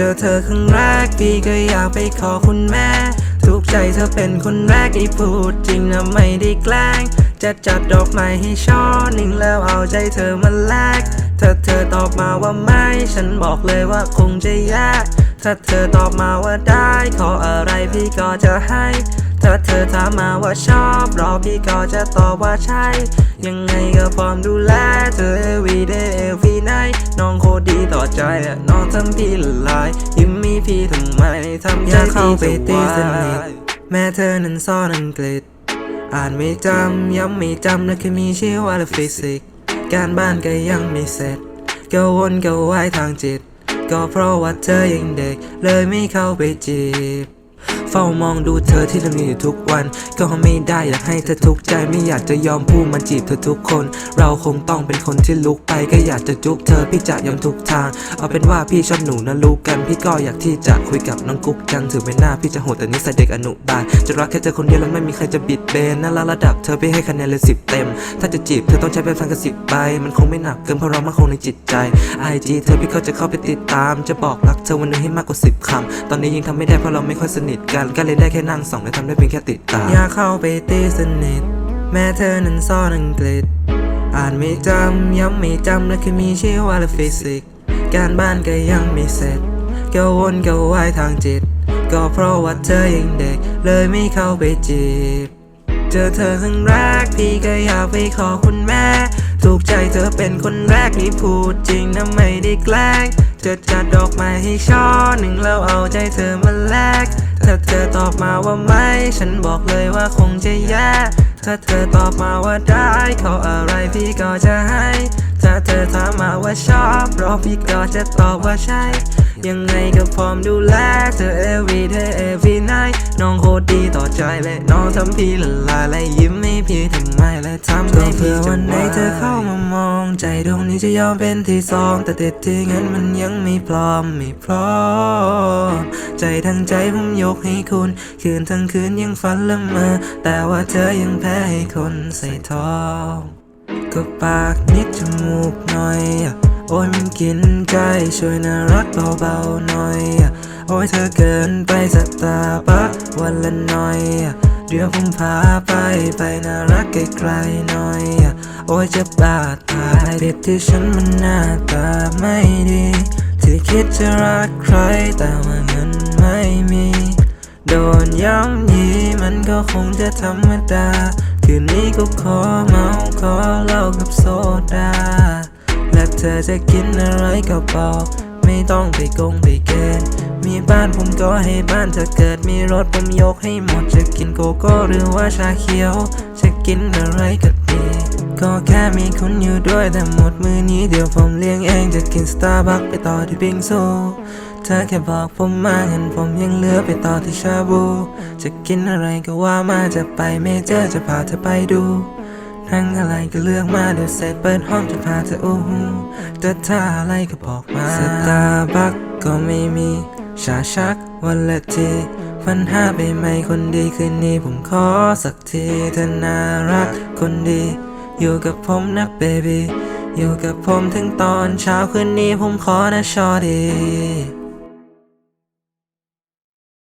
เจอเธอครั้งแรกพี่ก็อยากไปขอคุณแม่ ทุกใจเธอเป็นคนแรกที่พูดจริงนะไม่ได้แกล้ง จะจัดดอกไม้ให้ช่อหนึ่งแล้วเอาใจเธอมาแลกถ้าเธอตอบมาว่าไม่ ฉันบอกเลยว่าคงจะยาก ถ้าเธอตอบมาว่าได้ ขออะไรพี่ก็จะให้ ถ้าเธอถามมาว่าชอบรอพี่ก็จะตอบว่าใช่ ยังไงก็พร้อมดูแลเธอ every day every night น้องโคตรดีต่อใจอะน้องทำพี่ละลาย ยิ้มมีพี่ทำไมทำใจพี่จะวายแม่เธอนั้นซ่อนอังกฤษอ่านไม่จำย้ำไม่จำและแค่มีชื่อว่าฟิสิกส์การบ้านก็ยังไม่เสร็จก็วนก็วายทางจิต ก็เพราะว่าเธอยังเด็ก เลยไม่เข้าไปจีบเฝ้ามองดูเธอที่ทำอยู่ทุกวัน ก็ไม่ได้อยากให้เธอทุกข์ใจไม่อยากจะยอมพูดมาจีบเธอทุกคน เราคงต้องเป็นคนที่ลุกไปก็อยากจะจุ๊บเธอพี่จะยอมทุกทาง เอาเป็นว่าพี่ชอบหนูนะรู้กัน พี่ก็อยากที่จะคุยกับน้องกุ๊กจังถึงไม่น่าพี่จะโหดแต่นิสัยเด็กอนุบาลจะรักแค่เธอคนเดียวแล้วไม่มีใครจะบิดเบนนั่นละระดับเธอพี่ให้คะแนนเลยสิบเต็ม ถ้าจะจีบเธอต้องใช้แบบทางกระสิบใบมันคงไม่หนักเกินเพราะเรามันคงในจิตใจไอจีเธอพี่เขาจะเข้าไปติดตาม จะบอกรักเธอวันนึงให้มากกว่าสิบคำตอนนี้ยังทำไม่ได้เพราะเราไม่ค่อยสนิทกันก็เลยได้แค่นั่งส่องและทำได้เพียงแค่ติดตามอยากเข้าไปตีสนิท แม้เธอนั้นซ่อนอังกฤษ อ่านไม่จำ ย้ำไม่จำและแค่มีชื่อว่าฟิสิกส์การบ้านก็ยังไม่เสร็จก็วนก็วายทางจิต ก็เพราะว่าเธอยังเด็ก เลยไม่เข้าไปจีบ เจอเธอครั้งแรกพี่ก็อยากไปขอคุณแม่ ถูกใจเธอเป็นคนแรกที่พูดจริงนะไม่ได้แกล้งจะจัดดอกไม้ให้ช่อหนึ่งแล้วเอาใจเธอมา ถ้าเธอตอบมาว่าไม่ ฉันบอกเลยว่าคงจะแย่ ถ้าเธอตอบมาว่าได้ขออะไรพี่ก็จะให้ ถ้าเธอถามมาว่าชอบรอพี่ก็จะตอบว่าใช่ ยังไงก็พร้อมดูแลเธอ every day every night น้องโคตรดีต่อใจเลยน้องทำพี่ละลายและยิ้มให้พี่ทำไมและทำให้พี่จะวันไหนเธอเข้ามามอง ใจดวงนี้จะยอมเป็นที่สองแต่ติดที่เงินมันยังไม่พร้อมไม่พร้อม ใจทั้งใจผมยกให้คุณ คืนทั้งคืนยังฝันละเมอแต่ว่าเธอยังแพ้ให้คนใส่ทองก็ปากนิดจมูกหน่อยอะ โอ้ยมันกินใจช่วยน่ารักเบาๆหน่อย โอ้ยเธอเกินไปสตาร์บัควันละหน่อย เดี๋ยวผมพาไปไปน่ารักไกลๆหน่อย โอ้ยจะบาดตายผิดที่ฉันมันหน้าตาไม่ดี ที่คิดจะรักใครแต่ว่าเงินไม่มี โดนย้ำยีมันก็คงจะธรรมดา คืนนี้ก็ขอเมาขอเหล้ากับโซดา ธอจะกินอะไรก็บอกไม่ต้องไปกงไปเกณฑ์มีบ้านผมก็ให้บ้านถ้าเกิดมีรถผมยกให้หมดจะกินโกโก้หรือว่าชาเขียว จะกินอะไรก็ดีก็แค่มีคุณอยู่ด้วยแต่หมดมือนี้เดี๋ยวผมเลี้ยงเองจะกินสตาร์บัคไปต่อที่บิงซูเธอแค่บอกผมมาเงินผมยังเหลือไปต่อที่ชาบู จะกินอะไรก็ว่ามาจะไปเมเจอร์จะพาเธอไปดู นั่งอะไรก็เลือกมาเดี๋ยวเสร็จเปิดห้องจะพาเธออู้หูจะท่าอะไรก็บอกมาสตาร์บัคก็ไม่มี ชาชักวันละทีฟันห้าไปไหมคนดีคืนนี้ผมขอสักทีเธอน่ารักคนดี อยู่กับผมนะเบบี้อยู่กับผมถึงตอนเช้าคืนนี้ผมขอนะชอดี